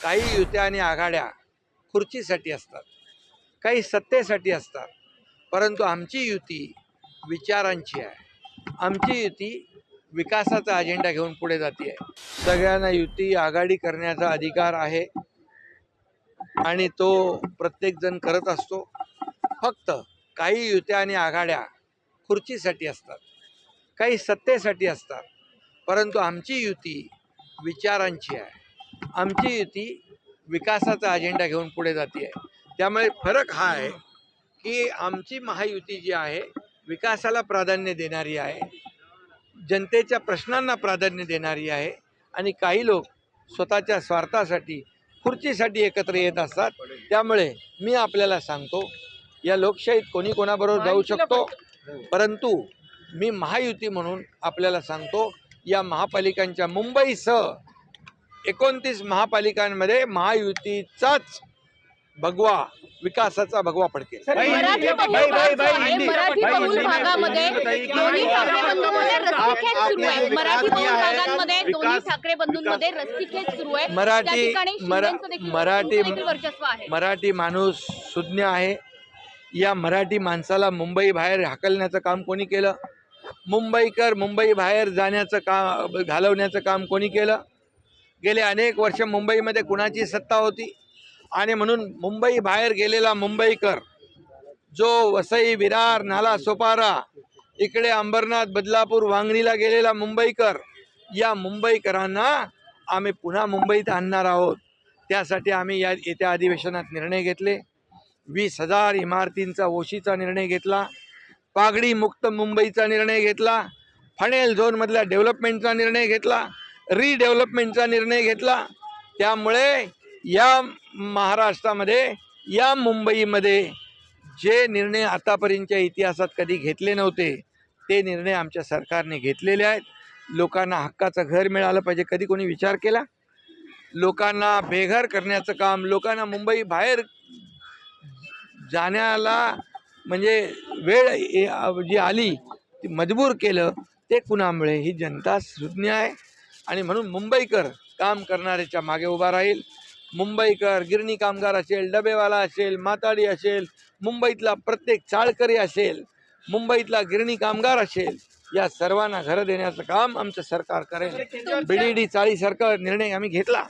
काही युत्या आणि आघाड्या खुर्चीसाठी असतात काही सत्तेसाठी असतात परंतु आमची युती विचारांची आहे. आमची युती विकासाचा अजेंडा घेऊन पुढे जाते आहे सगळ्यांना युती आघाडी करण्याचा अधिकार आहे आणि तो प्रत्येकजण करत असतो. फक्त काही युत्या आणि आघाड्या खुर्चीसाठी असतात काही सत्तेसाठी असतात परंतु आमची युती विचारांची आहे. आमची युती विकासाचा अजेंडा घेऊन पुढे जाते आहे त्यामुळे फरक हा आहे की आमची महायुती जी आहे विकासाला प्राधान्य देणारी आहे जनतेच्या प्रश्नांना प्राधान्य देणारी आहे आणि काही लोक स्वतःच्या स्वार्थासाठी खुर्चीसाठी एकत्र येत असतात. त्यामुळे मी आपल्याला सांगतो या लोकशाहीत कोणी कोणाबरोबर जाऊ शकतो? परंतु मी महायुती म्हणून आपल्याला सांगतो या महापालिकांच्या मुंबईसह एकोणतीस महापालिकांमध्ये महायुतीचाच भगवा विकासाचा भगवा फडकेल मराठी बहुल आहे, मराठी बहुल भागामध्ये दोन्ही ठाकरे बंधूंमध्ये रस्सीखेच सुरू आहे. मराठी बहुल भागांमध्ये दोन्ही ठाकरे बंधूंमध्ये रस्सीखेच सुरू आहे. त्या मराठी ठिकाणी मरा शिंदेचं देखील- मराठी वर्चस्व आहे. मराठी माणूस सुज्ञ आहे. या मराठी माणसाला मुंबई बाहेर हाकलण्याचं काम कोणी केलं? मुंबईकर मुंबई बाहेर जाण्याचं काम घालवण्याचं काम कोणी केलं? गेले अनेक वर्ष मुंबईमध्ये कुणाची सत्ता होती? आणि म्हणून मुंबई बाहेर गेलेला मुंबईकर जो वसई विरार नाला सोपारा इकडे अंबरनाथ बदलापूर वांगणीला गेलेला मुंबईकर या मुंबईकरांना आम्ही पुन्हा मुंबईत आणणार आहोत. त्यासाठी आम्ही या येत्या अधिवेशनात निर्णय घेतले. वीस हजार इमारतींचा ओशीचा निर्णय घेतला. पागडी मुक्त मुंबईचा निर्णय घेतला. फणेल झोनमधल्या डेव्हलपमेंटचा निर्णय घेतला. रिडेव्हलपमेंटचा निर्णय घेतला. त्यामुळे या महाराष्ट्रामध्ये या मुंबईमध्ये जे निर्णय आतापर्यंतच्या इतिहासात कधी घेतले नव्हते ते निर्णय आमच्या सरकारने घेतलेले आहेत. लोकांना हक्काचं घर मिळालं पाहिजे कधी कोणी विचार केला? लोकांना बेघर करण्याचं काम लोकांना मुंबई बाहेर जाण्याला म्हणजे वेळ ए- जी आली ती मजबूर केलं ते कुणामुळे? ही जनता सुज्ञ आहे. आणि म्हणून मुंबईकर काम करणाऱ्याच्या मागे उभा राहील. मुंबईकर गिरणी कामगार असेल डबेवाला असेल माताडी असेल मुंबईतला प्रत्येक चाळकरी असेल मुंबईतला गिरणी कामगार असेल या सर्वांना घरं देण्याचं काम आमचं सरकार करेल. बीडीडी चाळीसारखा निर्णय आम्ही घेतला.